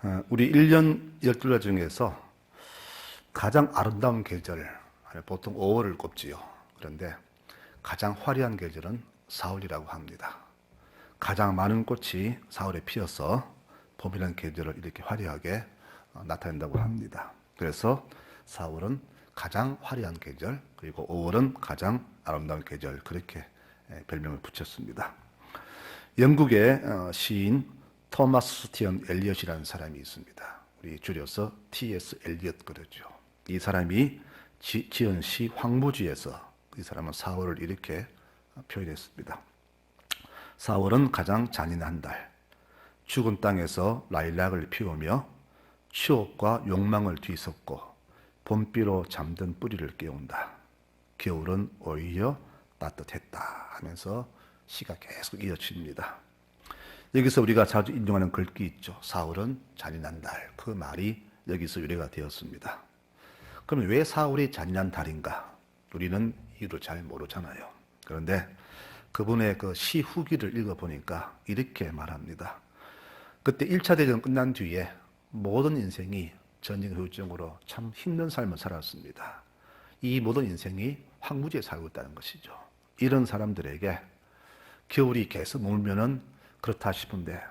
어, 우리 1년 12달 중에서 가장 아름다운 계절, 보통 5월을 꼽지요. 그런데 가장 화려한 계절은 4월이라고 합니다. 가장 많은 꽃이 4월에 피어서 봄이라는 계절을 이렇게 화려하게 어, 나타낸다고 합니다. 그래서 4월은 가장 화려한 계절, 그리고 5월은 가장 아름다운 계절, 그렇게 예, 별명을 붙였습니다. 영국의 어, 시인 토마스 스티언 엘리엇이라는 사람이 있습니다. 우리 줄여서 T.S. 엘리엇 그러죠. 이 사람이 지, 지은 시 황무지에서 이 사람은 4월을 이렇게 표현했습니다. 4월은 가장 잔인한 달. 죽은 땅에서 라일락을 피우며 추억과 욕망을 뒤섞고 봄비로 잠든 뿌리를 깨운다. 겨울은 오히려 따뜻했다 하면서 시가 계속 이어집니다. 여기서 우리가 자주 인용하는 글귀 있죠. 4월은 잔인한 달. 그 말이 여기서 유래가 되었습니다. 그럼 왜 4월이 잔인한 달인가? 우리는 이유를 잘 모르잖아요. 그런데 그분의 그 시 후기를 읽어보니까 이렇게 말합니다. 그때 1차 대전 끝난 뒤에 모든 인생이 전쟁 후유증으로 참 힘든 삶을 살았습니다. 이 모든 인생이 황무지에 살고 있다는 것이죠. 이런 사람들에게 겨울이 계속 머물면은 그렇다 싶은데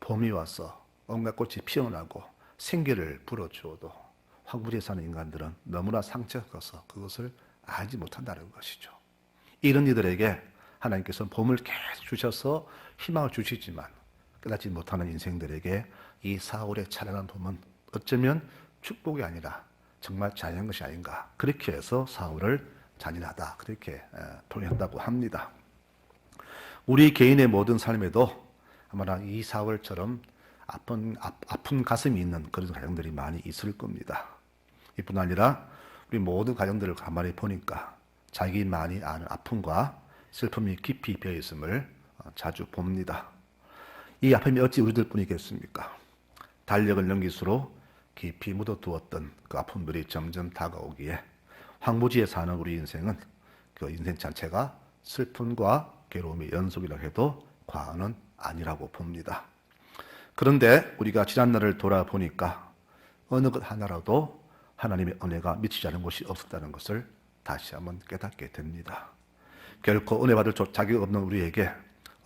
봄이 와서 온갖 꽃이 피어나고 생기를 불어주어도 황무지에 사는 인간들은 너무나 상처가 커서 그것을 알지 못한다는 것이죠. 이런 이들에게 하나님께서 봄을 계속 주셔서 희망을 주시지만 깨닫지 못하는 인생들에게 이 4월의 찬란한 봄은 어쩌면 축복이 아니라 정말 잔인한 것이 아닌가. 그렇게 해서 4월을 잔인하다. 그렇게 표현했다고 합니다. 우리 개인의 모든 삶에도 아마나 이 4월처럼 아픈, 아픈 가슴이 있는 그런 가정들이 많이 있을 겁니다. 이뿐 아니라 우리 모든 가정들을 가만히 보니까 자기만이 아는 아픔과 슬픔이 깊이 배어 있음을 어, 자주 봅니다. 이 아픔이 어찌 우리들 뿐이겠습니까? 달력을 넘길수록 깊이 묻어두었던 그 아픔들이 점점 다가오기에 황무지에 사는 우리 인생은 그 인생 자체가 슬픔과 괴로움의 연속이라 해도 과언은 아니라고 봅니다. 그런데 우리가 지난날을 돌아보니까 어느 것 하나라도 하나님의 은혜가 미치지 않은 곳이 없었다는 것을 다시 한번 깨닫게 됩니다. 결코 은혜 받을 자격 없는 우리에게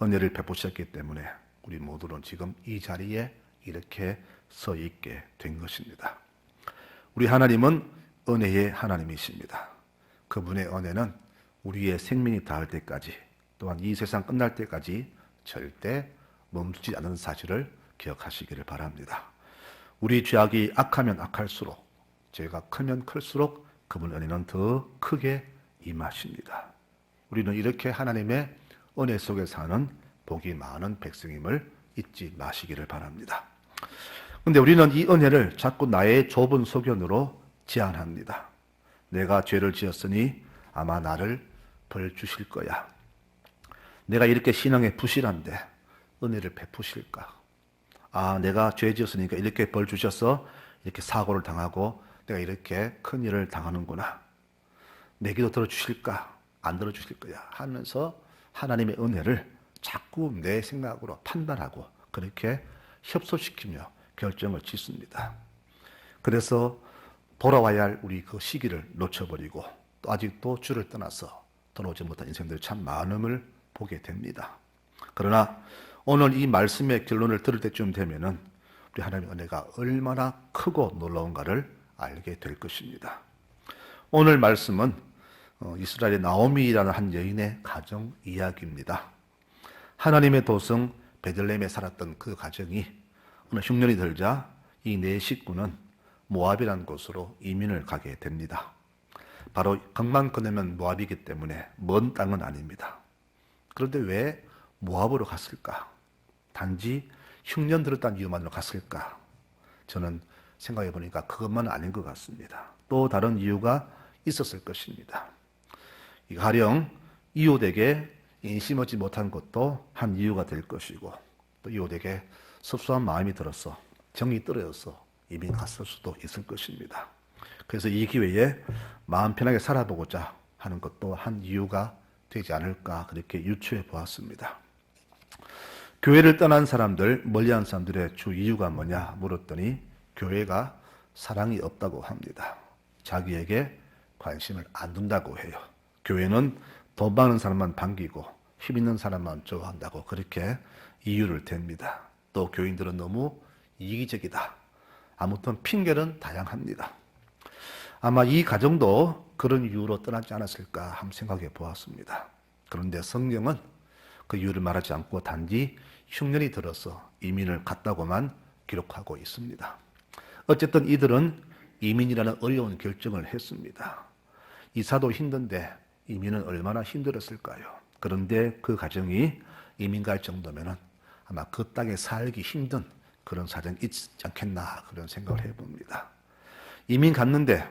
은혜를 베푸셨기 때문에 우리 모두는 지금 이 자리에 이렇게 서 있게 된 것입니다. 우리 하나님은 은혜의 하나님이십니다. 그분의 은혜는 우리의 생명이 닿을 때까지 또한 이 세상 끝날 때까지 절대 멈추지 않는 사실을 기억하시기를 바랍니다. 우리 죄악이 악하면 악할수록 죄가 크면 클수록 그분 은혜는 더 크게 임하십니다. 우리는 이렇게 하나님의 은혜 속에 사는 복이 많은 백성임을 잊지 마시기를 바랍니다. 근데 우리는 이 은혜를 자꾸 나의 좁은 소견으로 제한합니다. 내가 죄를 지었으니 아마 나를 벌 주실 거야. 내가 이렇게 신앙에 부실한데 은혜를 베푸실까? 아, 내가 죄 지었으니까 이렇게 벌 주셔서 이렇게 사고를 당하고 내가 이렇게 큰 일을 당하는구나. 내 기도 들어주실까? 안 들어주실 거야. 하면서 하나님의 은혜를 자꾸 내 생각으로 판단하고 그렇게 협소시키며 결정을 짓습니다. 그래서 돌아와야 할 우리 그 시기를 놓쳐버리고 또 아직도 주를 떠나서 돌아오지 못한 인생들이 참 많음을 보게 됩니다. 그러나 오늘 이 말씀의 결론을 들을 때쯤 되면은 우리 하나님의 은혜가 얼마나 크고 놀라운가를 알게 될 것입니다. 오늘 말씀은 어, 이스라엘의 나오미라는 한 여인의 가정 이야기입니다. 하나님의 도성 베들레헴에 살았던 그 가정이 어느 흉년이 들자 이 네 식구는 모압이라는 곳으로 이민을 가게 됩니다. 바로 강만 건너면 모압이기 때문에 먼 땅은 아닙니다. 그런데 왜 모압으로 갔을까? 단지 흉년 들었다는 이유만으로 갔을까? 저는 생각해 보니까 그것만 아닌 것 같습니다. 또 다른 이유가 있었을 것입니다. 가령 이웃에게 인심하지 못한 것도 한 이유가 될 것이고 또 이웃에게 섭섭한 마음이 들어서 정이 떨어져서 이미 갔을 수도 있을 것입니다. 그래서 이 기회에 마음 편하게 살아보고자 하는 것도 한 이유가 되지 않을까 그렇게 유추해 보았습니다. 교회를 떠난 사람들, 멀리한 사람들의 주 이유가 뭐냐 물었더니 교회가 사랑이 없다고 합니다. 자기에게 관심을 안 둔다고 해요. 교회는 돈 많은 사람만 반기고 힘 있는 사람만 좋아한다고 그렇게 이유를 댑니다. 또 교인들은 너무 이기적이다. 아무튼 핑계는 다양합니다. 아마 이 가정도 그런 이유로 떠나지 않았을까 한번 생각해 보았습니다. 그런데 성경은 그 이유를 말하지 않고 단지 흉년이 들어서 이민을 갔다고만 기록하고 있습니다. 어쨌든 이들은 이민이라는 어려운 결정을 했습니다. 이사도 힘든데 이민은 얼마나 힘들었을까요? 그런데 그 가정이 이민 갈 정도면은 아마 그 땅에 살기 힘든 그런 사정이 있지 않겠나 그런 생각을 해봅니다. 이민 갔는데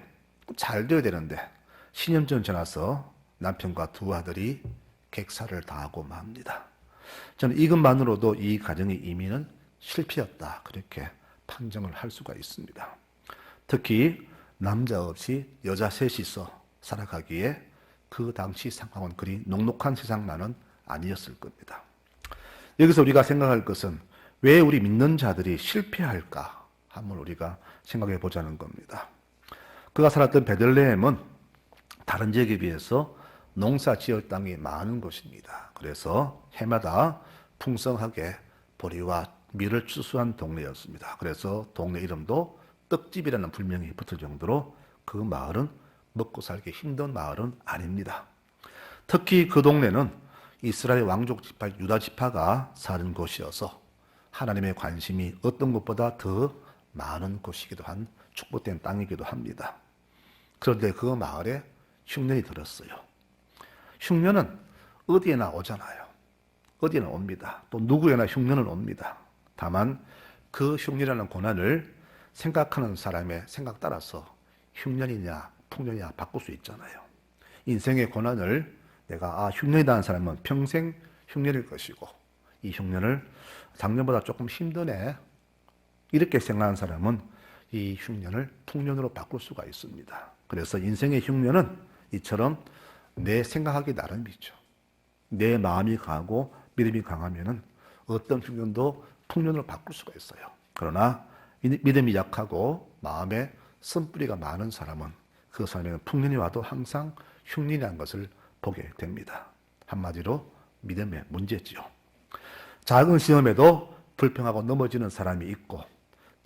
잘 돼야 되는데 10년 전 지나서 남편과 두 아들이 객사를 당하고 맙니다. 저는 이것만으로도 이 가정의 이민은 실패였다 그렇게 판정을 할 수가 있습니다. 특히 남자 없이 여자 셋이서 살아가기에 그 당시 상황은 그리 녹록한 세상만은 아니었을 겁니다. 여기서 우리가 생각할 것은 왜 우리 믿는 자들이 실패할까 한번 우리가 생각해 보자는 겁니다. 그가 살았던 베들레헴은 다른 지역에 비해서 농사 지을 땅이 많은 곳입니다. 그래서 해마다 풍성하게 보리와 밀을 추수한 동네였습니다. 그래서 동네 이름도 떡집이라는 불명이 붙을 정도로 그 마을은 먹고 살기 힘든 마을은 아닙니다. 특히 그 동네는 이스라엘 왕족 지파 유다 지파가 사는 곳이어서 하나님의 관심이 어떤 것보다 더 많은 곳이기도 한 축복된 땅이기도 합니다. 그런데 그 마을에 흉년이 들었어요. 흉년은 어디에나 오잖아요. 어디에나 옵니다. 또 누구에나 흉년은 옵니다. 다만 그 흉년이라는 고난을 생각하는 사람의 생각 따라서 흉년이냐 풍년이냐 바꿀 수 있잖아요. 인생의 고난을 내가 아 흉년이라는 사람은 평생 흉년일 것이고 이 흉년을 작년보다 조금 힘드네 이렇게 생각하는 사람은 이 흉년을 풍년으로 바꿀 수가 있습니다. 그래서 인생의 흉년은 이처럼 내 생각하기 나름이죠. 내 마음이 강하고 믿음이 강하면은 어떤 흉년도 풍년으로 바꿀 수가 있어요. 그러나 믿음이 약하고 마음에 쓴뿌리가 많은 사람은 그 사람에는 풍년이 와도 항상 흉년이라는 것을 보게 됩니다. 한마디로 믿음의 문제지요. 작은 시험에도 불평하고 넘어지는 사람이 있고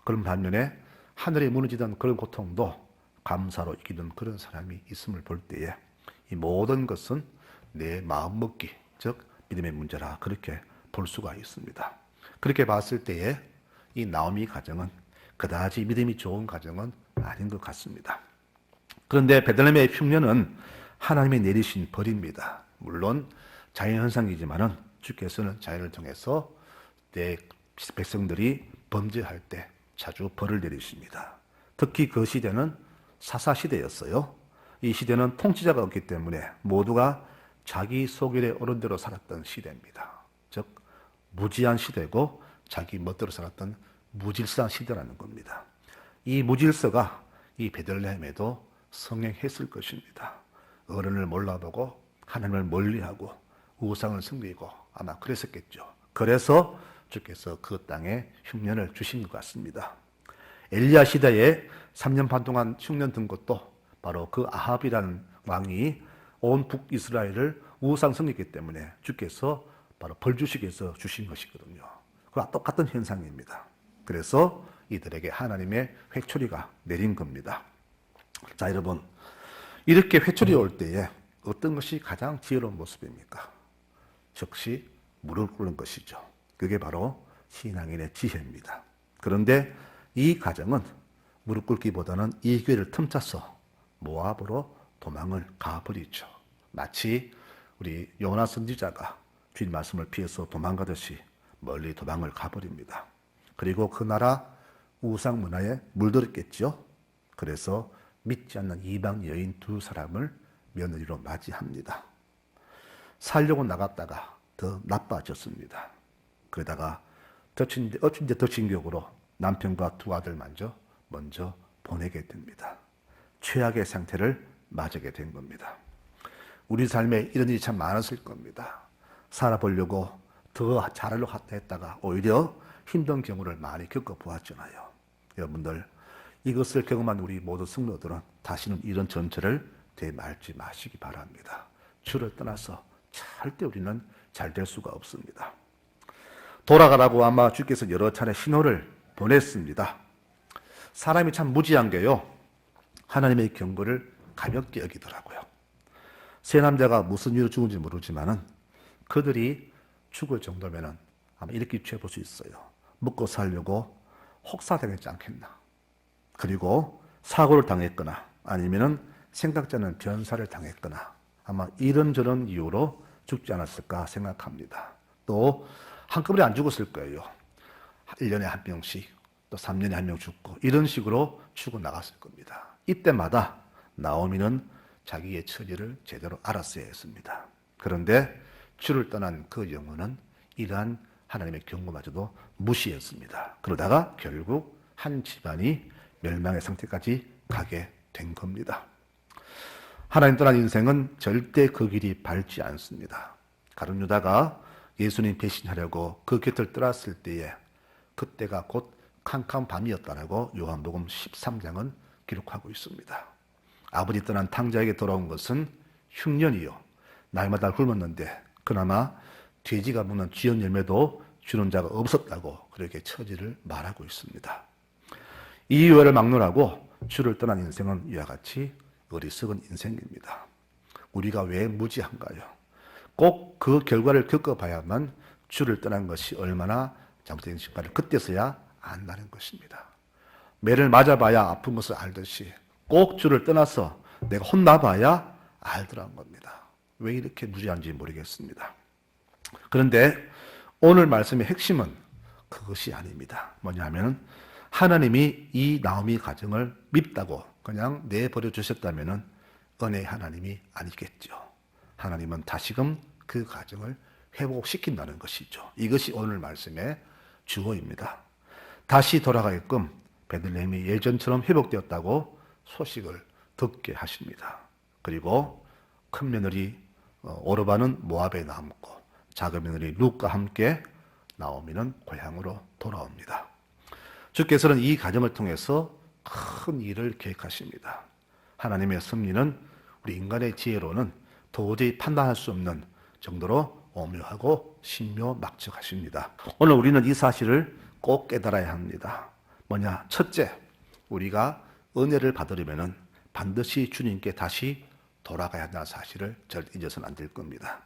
그런 반면에 하늘이 무너지던 그런 고통도 감사로 이기는 그런 사람이 있음을 볼 때에 이 모든 것은 내 마음 먹기, 즉 믿음의 문제라 그렇게 볼 수가 있습니다. 그렇게 봤을 때에 이 나오미 가정은 그다지 믿음이 좋은 가정은 아닌 것 같습니다. 그런데 베들레헴의 흉년은 하나님이 내리신 벌입니다. 물론 자연 현상이지만은 주께서는 자연을 통해서 내 백성들이 범죄할 때 자주 벌을 내리십니다. 특히 그 시대는 사사 시대였어요. 이 시대는 통치자가 없기 때문에 모두가 자기 소견에 오른 대로 살았던 시대입니다. 즉 무지한 시대고 자기 멋대로 살았던 무질서한 시대라는 겁니다. 이 무질서가 이 베들레헴에도 성행했을 것입니다. 어른을 몰라보고 하나님을 멀리하고 우상을 섬기고 아마 그랬었겠죠. 그래서 주께서 그 땅에 흉년을 주신 것 같습니다. 엘리야 시대에 3년 반 동안 흉년 든 것도 바로 그 아합이라는 왕이 온 북이스라엘을 우상 섬겼기 때문에 주께서 바로 벌 위해서 주신 것이거든요. 그와 똑같은 현상입니다. 그래서 이들에게 하나님의 회초리가 내린 겁니다. 자, 여러분. 이렇게 회초리 올 때에 어떤 것이 가장 지혜로운 모습입니까? 즉시 물을 끓는 것이죠. 그게 바로 신앙인의 지혜입니다. 그런데 이 가정은 무릎 꿇기보다는 이 기회를 틈타서 모압으로 도망을 가버리죠. 마치 우리 요나 선지자가 주인 말씀을 피해서 도망가듯이 멀리 도망을 가버립니다. 그리고 그 나라 우상 문화에 물들었겠죠. 그래서 믿지 않는 이방 여인 두 사람을 며느리로 맞이합니다. 살려고 나갔다가 더 나빠졌습니다. 그러다가 덮친, 데 덮친 격으로 남편과 두 아들 먼저 먼저 보내게 됩니다. 최악의 상태를 맞게 된 겁니다. 우리 삶에 이런 일이 참 많았을 겁니다. 살아보려고 더 잘하려고 했다가 오히려 힘든 경우를 많이 겪어보았잖아요. 여러분들 이것을 경험한 우리 모든 성도들은 다시는 이런 전철을 되말지 마시기 바랍니다. 주를 떠나서 절대 우리는 잘 될 수가 없습니다. 돌아가라고 아마 주께서 여러 차례 신호를 보냈습니다. 사람이 참 무지한 게요. 하나님의 경고를 가볍게 여기더라고요. 세 남자가 무슨 이유로 죽은지 모르지만은 그들이 죽을 정도면은 아마 이렇게 취해볼 수 있어요. 먹고 살려고 혹사당했지 않겠나. 그리고 사고를 당했거나 아니면은 생각지 않은 변사를 당했거나 아마 이런저런 이유로 죽지 않았을까 생각합니다. 또 한꺼번에 안 죽었을 거예요. 1년에 한 명씩 또 3년에 한 명 죽고 이런 식으로 죽어 나갔을 겁니다. 이때마다 나오미는 자기의 처리를 제대로 알았어야 했습니다. 그런데 주를 떠난 그 영혼은 이러한 하나님의 경고마저도 무시했습니다. 그러다가 결국 한 집안이 멸망의 상태까지 가게 된 겁니다. 하나님 떠난 인생은 절대 그 길이 밝지 않습니다. 가룟 유다가 예수님 배신하려고 그 곁을 떠났을 때에 그때가 곧 캄캄 밤이었다라고 요한복음 13장은 기록하고 있습니다. 아버지 떠난 탕자에게 돌아온 것은 흉년이요. 날마다 굶었는데 그나마 돼지가 묻는 쥐연 열매도 주는 자가 없었다고 그렇게 처지를 말하고 있습니다. 이 유해를 막론하고 주를 떠난 인생은 이와 같이 어리석은 인생입니다. 우리가 왜 무지한가요? 꼭 그 결과를 겪어봐야만 주를 떠난 것이 얼마나 잘못된 신발을 그때서야 안다는 것입니다. 매를 맞아봐야 아픈 것을 알듯이 꼭 주를 떠나서 내가 혼나봐야 알더란 겁니다. 왜 이렇게 무지한지 모르겠습니다. 그런데 오늘 말씀의 핵심은 그것이 아닙니다. 뭐냐면 하나님이 이 나오미 가정을 밉다고 그냥 내버려 주셨다면 은혜 하나님이 아니겠죠. 하나님은 다시금 그 가정을 회복시킨다는 것이죠. 이것이 오늘 말씀의 주어입니다. 다시 돌아가게끔 베들레헴이 예전처럼 회복되었다고 소식을 듣게 하십니다. 그리고 큰 며느리 어, 오르바는 모압에 남고 작은 며느리 룩과 함께 나오미는 고향으로 돌아옵니다. 주께서는 이 가정을 통해서 큰 일을 계획하십니다. 하나님의 섭리는 우리 인간의 지혜로는 도저히 판단할 수 없는 정도로 오묘하고 신묘막측하십니다. 오늘 우리는 이 사실을 꼭 깨달아야 합니다. 뭐냐? 첫째, 우리가 은혜를 받으려면 반드시 주님께 다시 돌아가야 한다는 사실을 절대 잊어서는 안 될 겁니다.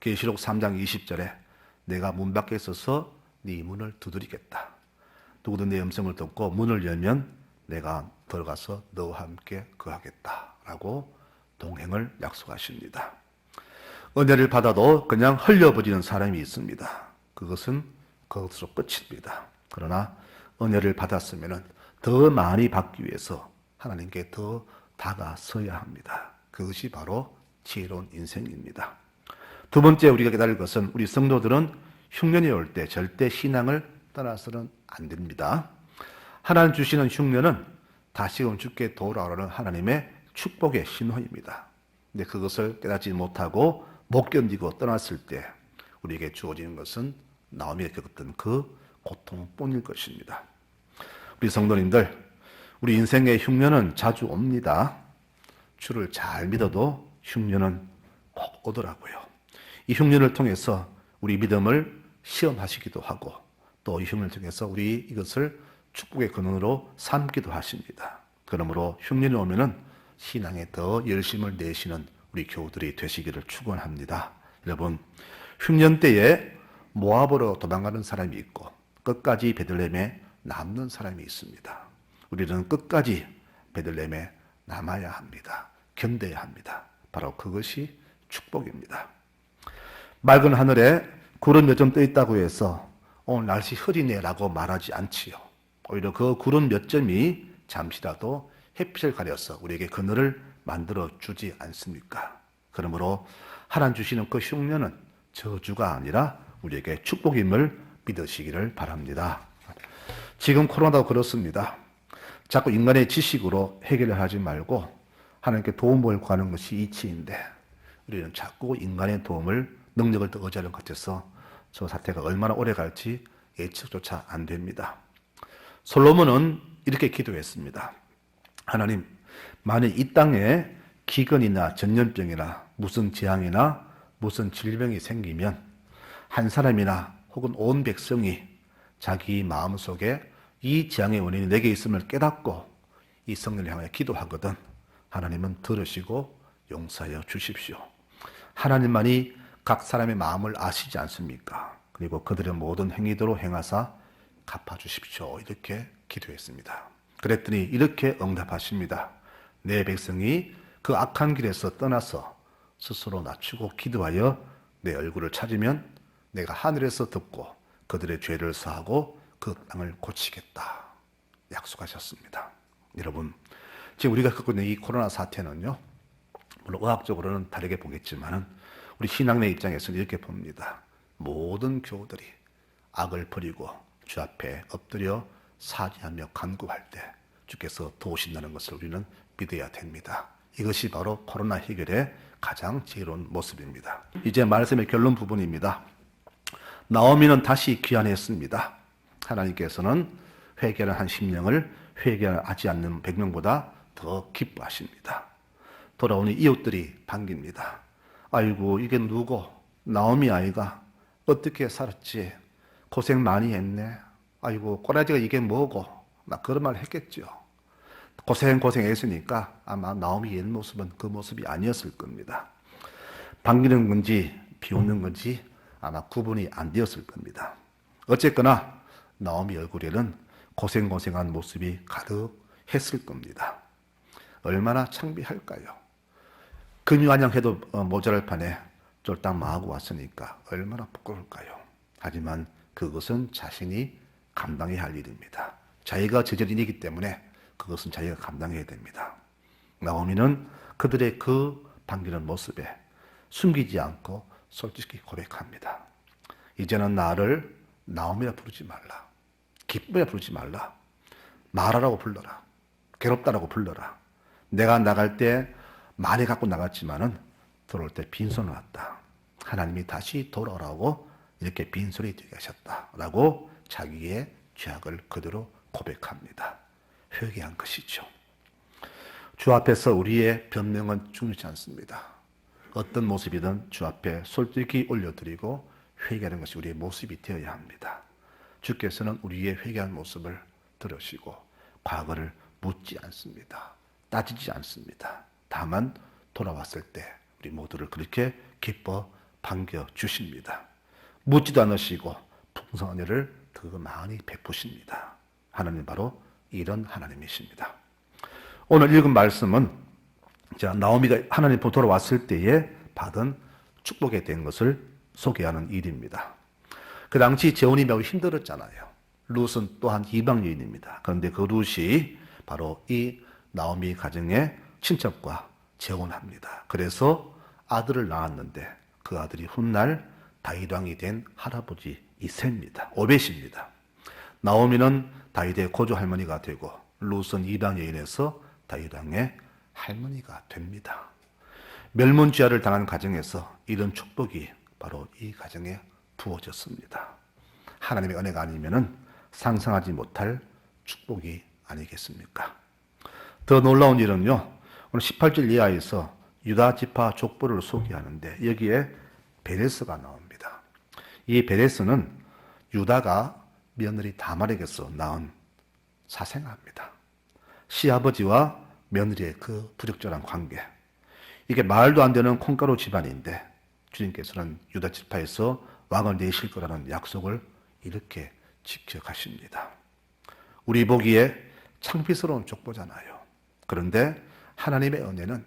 계시록 3장 20절에 내가 문 밖에 서서 네 문을 두드리겠다. 누구든 내 음성을 듣고 문을 열면 내가 들어가서 너와 함께 거하겠다라고 동행을 약속하십니다. 은혜를 받아도 그냥 흘려버리는 사람이 있습니다. 그것은 그것으로 끝입니다. 그러나 은혜를 받았으면 더 많이 받기 위해서 하나님께 더 다가서야 합니다. 그것이 바로 지혜로운 인생입니다. 두 번째 우리가 깨달을 것은 우리 성도들은 흉년이 올 때 절대 신앙을 떠나서는 안 됩니다. 하나님 주시는 흉년은 다시금 주께 돌아오라는 하나님의 축복의 신호입니다. 근데 그것을 깨닫지 못하고 못 견디고 떠났을 때 우리에게 주어지는 것은 나오미가 겪었던 그 고통뿐일 것입니다. 우리 성도님들, 우리 인생의 흉년은 자주 옵니다. 주를 잘 믿어도 흉년은 꼭 오더라고요. 이 흉년을 통해서 우리 믿음을 시험하시기도 하고 또 이 흉년을 통해서 우리 이것을 축복의 근원으로 삼기도 하십니다. 그러므로 흉년이 오면은 신앙에 더 열심을 내시는 우리 교우들이 되시기를 축원합니다. 여러분, 흉년 때에 모압으로 도망가는 사람이 있고 끝까지 베들레헴에 남는 사람이 있습니다. 우리는 끝까지 베들레헴에 남아야 합니다. 견뎌야 합니다. 바로 그것이 축복입니다. 맑은 하늘에 구름 몇 점 떠 있다고 해서 오늘 날씨 흐리네라고 말하지 않지요. 오히려 그 구름 몇 점이 잠시라도 햇빛을 가려서 우리에게 그늘을 만들어 주지 않습니까? 그러므로 하나님 주시는 그 흉년은 저주가 아니라 우리에게 축복임을 믿으시기를 바랍니다. 지금 코로나도 그렇습니다. 자꾸 인간의 지식으로 해결을 하지 말고 하나님께 도움을 구하는 것이 이치인데 우리는 자꾸 인간의 도움을 능력을 더 의지하는 것 같아서 저 사태가 얼마나 오래 갈지 예측조차 안 됩니다. 솔로몬은 이렇게 기도했습니다. 하나님, 만약 이 땅에 기근이나 전염병이나 무슨 재앙이나 무슨 질병이 생기면 한 사람이나 혹은 온 백성이 자기 마음 속에 이 재앙의 원인이 내게 있음을 깨닫고 이 성령을 향해 기도하거든 하나님은 들으시고 용서하여 주십시오. 하나님만이 각 사람의 마음을 아시지 않습니까? 그리고 그들의 모든 행위대로 행하사 갚아 주십시오. 이렇게 기도했습니다. 그랬더니 이렇게 응답하십니다. 내 백성이 그 악한 길에서 떠나서 스스로 낮추고 기도하여 내 얼굴을 찾으면 내가 하늘에서 듣고 그들의 죄를 사하고 그 땅을 고치겠다. 약속하셨습니다. 여러분, 지금 우리가 겪고 있는 이 코로나 사태는요, 물론 의학적으로는 다르게 보겠지만은 우리 신앙의 입장에서는 이렇게 봅니다. 모든 교우들이 악을 버리고 주 앞에 엎드려 사죄하며 간구할 때 주께서 도우신다는 것을 우리는 믿어야 됩니다. 이것이 바로 코로나 해결의 가장 지혜로운 모습입니다. 이제 말씀의 결론 부분입니다. 나오미는 다시 귀환했습니다. 하나님께서는 회개를 한 심령을 회개하지 않는 백명보다 더 기뻐하십니다. 돌아오는 이웃들이 반깁니다. 아이고 이게 누구? 나오미 아이가 어떻게 살았지? 고생 많이 했네. 아이고 꼬라지가 이게 뭐고? 막 그런 말 했겠죠. 고생 고생했으니까 아마 나오미 옛 모습은 그 모습이 아니었을 겁니다. 반기는 건지 비웃는 건지 아마 구분이 안 되었을 겁니다. 어쨌거나 나오미 얼굴에는 고생고생한 모습이 가득했을 겁니다. 얼마나 창피할까요? 금유한양해도 어, 모자랄 판에 쫄딱 마하고 왔으니까 얼마나 부끄러울까요? 하지만 그것은 자신이 감당해야 할 일입니다. 자기가 일이기 때문에 그것은 자기가 감당해야 됩니다. 나오미는 그들의 그 반기는 모습에 숨기지 않고 솔직히 고백합니다. 이제는 나를 나오미라 부르지 말라. 기쁨이라 부르지 말라. 말하라고 불러라. 괴롭다라고 불러라. 내가 나갈 때 많이 갖고 나갔지만은 돌아올 때 빈손을 왔다. 하나님이 다시 돌아오라고 이렇게 빈손이 되게 하셨다라고 자기의 죄악을 그대로 고백합니다. 회개한 것이죠. 주 앞에서 우리의 변명은 중요치 않습니다. 어떤 모습이든 주 앞에 솔직히 올려드리고 회개하는 것이 우리의 모습이 되어야 합니다. 주께서는 우리의 회개한 모습을 들으시고 과거를 묻지 않습니다. 따지지 않습니다. 다만 돌아왔을 때 우리 모두를 그렇게 기뻐 반겨 주십니다. 묻지도 않으시고 풍성한 일을 더 많이 베푸십니다. 하나님 바로 이런 하나님이십니다. 오늘 읽은 말씀은 자 나오미가 하나님 보러 돌아왔을 때에 받은 축복에 대한 것을 소개하는 일입니다. 그 당시 재혼이 매우 힘들었잖아요. 룻은 또한 이방 여인입니다. 그런데 그 룻이 바로 이 나오미 가정의 친척과 재혼합니다. 그래서 아들을 낳았는데 그 아들이 훗날 다윗 왕이 된 할아버지 이세입니다. 오벳입니다. 나오미는 다윗의 고조 할머니가 되고 룻은 이방 여인에서 다윗 왕의 할머니가 됩니다. 멸문죄를 당한 가정에서 이런 축복이 바로 이 가정에 부어졌습니다. 하나님의 은혜가 아니면은 상상하지 못할 축복이 아니겠습니까? 더 놀라운 일은요. 오늘 18절 이하에서 유다 지파 족보를 소개하는데 여기에 베레스가 나옵니다. 이 베레스는 유다가 며느리 다말에게서 낳은 사생아입니다. 시아버지와 며느리의 그 부적절한 관계. 이게 말도 안 되는 콩가루 집안인데 주님께서는 유다 지파에서 왕을 내실 거라는 약속을 이렇게 지켜가십니다. 우리 보기에 창피스러운 족보잖아요. 그런데 하나님의 은혜는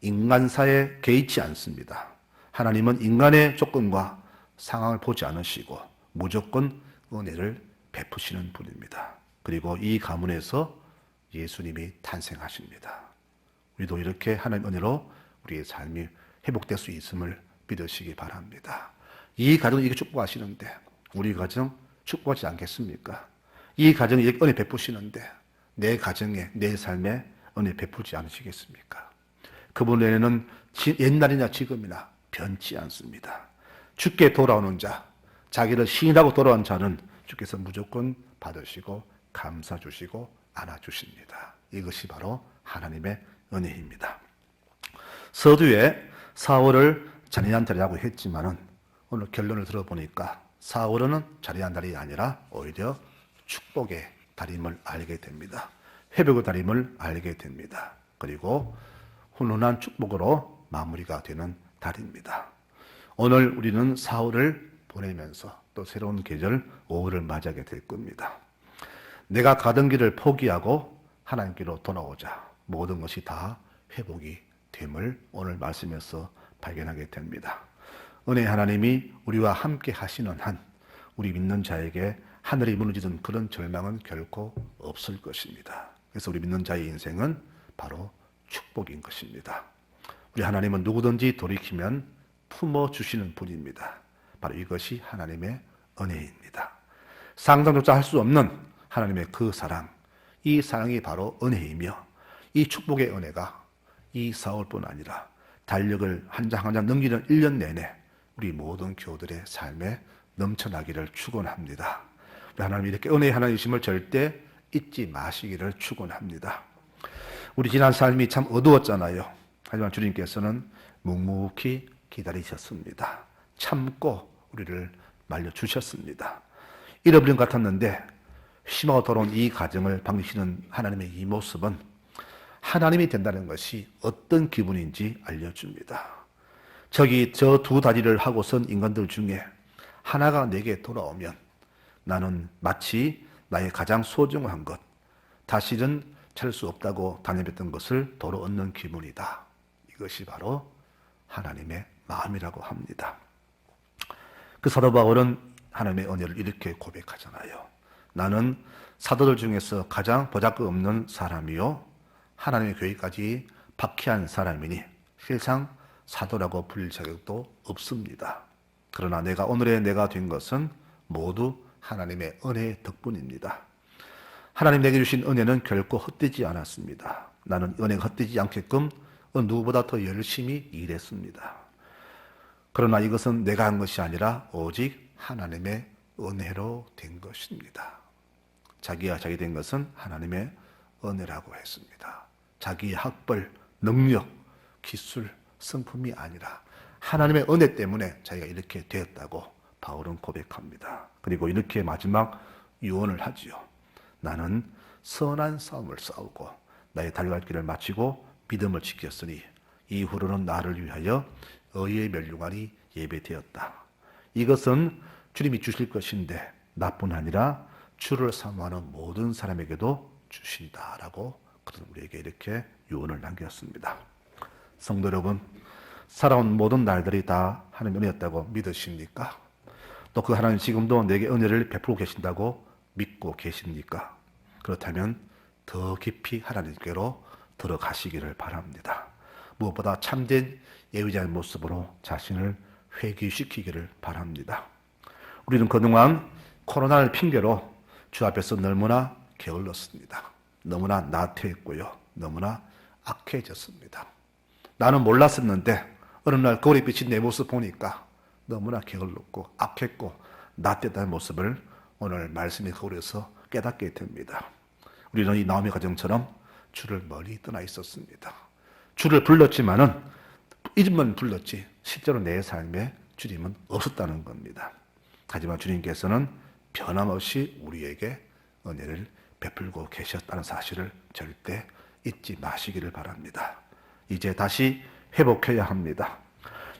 인간사에 개의치 않습니다. 하나님은 인간의 조건과 상황을 보지 않으시고 무조건 은혜를 베푸시는 분입니다. 그리고 이 가문에서 예수님이 탄생하십니다. 우리도 이렇게 하나님 은혜로 우리의 삶이 회복될 수 있음을 믿으시기 바랍니다. 이 가정 이게 축복하시는데 우리 가정 축복하지 않겠습니까? 이 가정이 은혜 베푸시는데 내 가정에 내 삶에 은혜 베풀지 않으시겠습니까? 그분 은혜는 옛날이나 지금이나 변치 않습니다. 죽게 돌아오는 자, 자기를 시인하고 돌아온 자는 주께서 무조건 받으시고 감사 주시고 안아 주십니다. 이것이 바로 하나님의 은혜입니다. 서두에 사울을 잔인한 자리라고 했지만은 오늘 결론을 들어보니까 사울은 잔인한 자리 아니라 오히려 축복의 달임을 알게 됩니다. 회복의 달임을 알게 됩니다. 그리고 훈훈한 축복으로 마무리가 되는 달입니다. 오늘 우리는 사울을 보내면서 또 새로운 계절 5월을 맞이하게 될 겁니다. 내가 가던 길을 포기하고 하나님께로 돌아오자 모든 것이 다 회복이 됨을 오늘 말씀에서 발견하게 됩니다. 은혜 하나님이 우리와 함께 하시는 한 우리 믿는 자에게 하늘이 무너지던 그런 절망은 결코 없을 것입니다. 그래서 우리 믿는 자의 인생은 바로 축복인 것입니다. 우리 하나님은 누구든지 돌이키면 품어 주시는 분입니다. 바로 이것이 하나님의 은혜입니다. 상상조차 할 수 없는 하나님의 그 사랑, 이 사랑이 바로 은혜이며 이 축복의 은혜가 이 사울뿐 아니라 달력을 한 장 한 장 넘기는 1년 내내 우리 모든 교들의 삶에 넘쳐나기를 축원합니다. 하나님 이렇게 은혜의 하나님이심을 절대 잊지 마시기를 축원합니다. 우리 지난 삶이 참 어두웠잖아요. 하지만 주님께서는 묵묵히 기다리셨습니다. 참고 우리를 말려 주셨습니다. 잃어버린 것 같았는데 심하고 돌아온 이 가정을 방기시는 하나님의 이 모습은 하나님이 된다는 것이 어떤 기분인지 알려줍니다. 저기 저 두 다리를 하고선 인간들 중에 하나가 내게 돌아오면 나는 마치 나의 가장 소중한 것, 다시는 찾을 수 없다고 다녀뵀던 것을 도로 얻는 기분이다. 이것이 바로 하나님의 마음이라고 합니다. 그 사도 바울은 하나님의 은혜를 이렇게 고백하잖아요. 나는 사도들 중에서 가장 보잘것 없는 사람이요. 하나님의 교회까지 박해한 사람이니 실상 사도라고 불릴 자격도 없습니다. 그러나 내가 오늘의 내가 된 것은 모두 하나님의 은혜의 덕분입니다. 하나님 내게 주신 은혜는 결코 헛되지 않았습니다. 나는 은혜가 헛되지 않게끔 누구보다 더 열심히 일했습니다. 그러나 이것은 내가 한 것이 아니라 오직 하나님의 은혜로 된 것입니다. 자기가 자기 된 것은 하나님의 은혜라고 했습니다. 자기의 학벌, 능력, 기술, 성품이 아니라 하나님의 은혜 때문에 자기가 이렇게 되었다고 바울은 고백합니다. 그리고 이렇게 마지막 유언을 하지요. 나는 선한 싸움을 싸우고 나의 달려갈 길을 마치고 믿음을 지켰으니 이후로는 나를 위하여 의의 멸류관이 예배되었다. 이것은 주님이 주실 것인데 나뿐 아니라 주를 사모하는 모든 사람에게도 주신다라고 그는 우리에게 이렇게 유언을 남겼습니다. 성도 여러분, 살아온 모든 날들이 다 하나님 은혜였다고 믿으십니까? 또 그 하나님 지금도 내게 은혜를 베풀고 계신다고 믿고 계십니까? 그렇다면 더 깊이 하나님께로 들어가시기를 바랍니다. 무엇보다 참된 예의자의 모습으로 자신을 회귀시키기를 바랍니다. 우리는 그동안 코로나를 핑계로 주 앞에서 너무나 게을렀습니다. 너무나 나태했고요. 너무나 악해졌습니다. 나는 몰랐었는데 어느 날 거울에 비친 내 모습 보니까 너무나 게을렀고 악했고 나태했다는 모습을 오늘 말씀의 거울에서 깨닫게 됩니다. 우리는 이 나오미 가정처럼 주를 멀리 떠나 있었습니다. 주를 불렀지만은 이름만 불렀지 실제로 내 삶에 주님은 없었다는 겁니다. 하지만 주님께서는 변함없이 우리에게 은혜를 베풀고 계셨다는 사실을 절대 잊지 마시기를 바랍니다. 이제 다시 회복해야 합니다.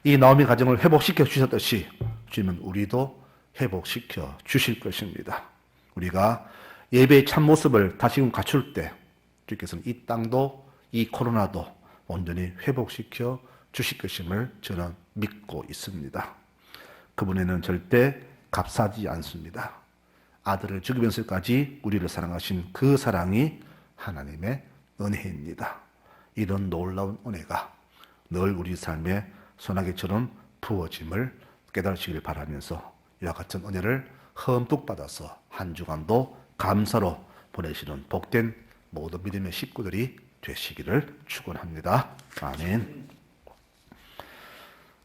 이 나오미 가정을 회복시켜 주셨듯이 주님은 우리도 회복시켜 주실 것입니다. 우리가 예배의 참 모습을 다시금 갖출 때 주께서는 이 땅도 이 코로나도 온전히 회복시켜 주실 것임을 저는 믿고 있습니다. 그분에는 절대 값싸지 않습니다. 아들을 죽이면서까지 우리를 사랑하신 그 사랑이 하나님의 은혜입니다. 이런 놀라운 은혜가 늘 우리 삶에 소나기처럼 부어짐을 깨달으시길 바라면서 이와 같은 은혜를 흠뿍 받아서 한 주간도 감사로 보내시는 복된 모든 믿음의 식구들이 되시기를 축원합니다. 아멘.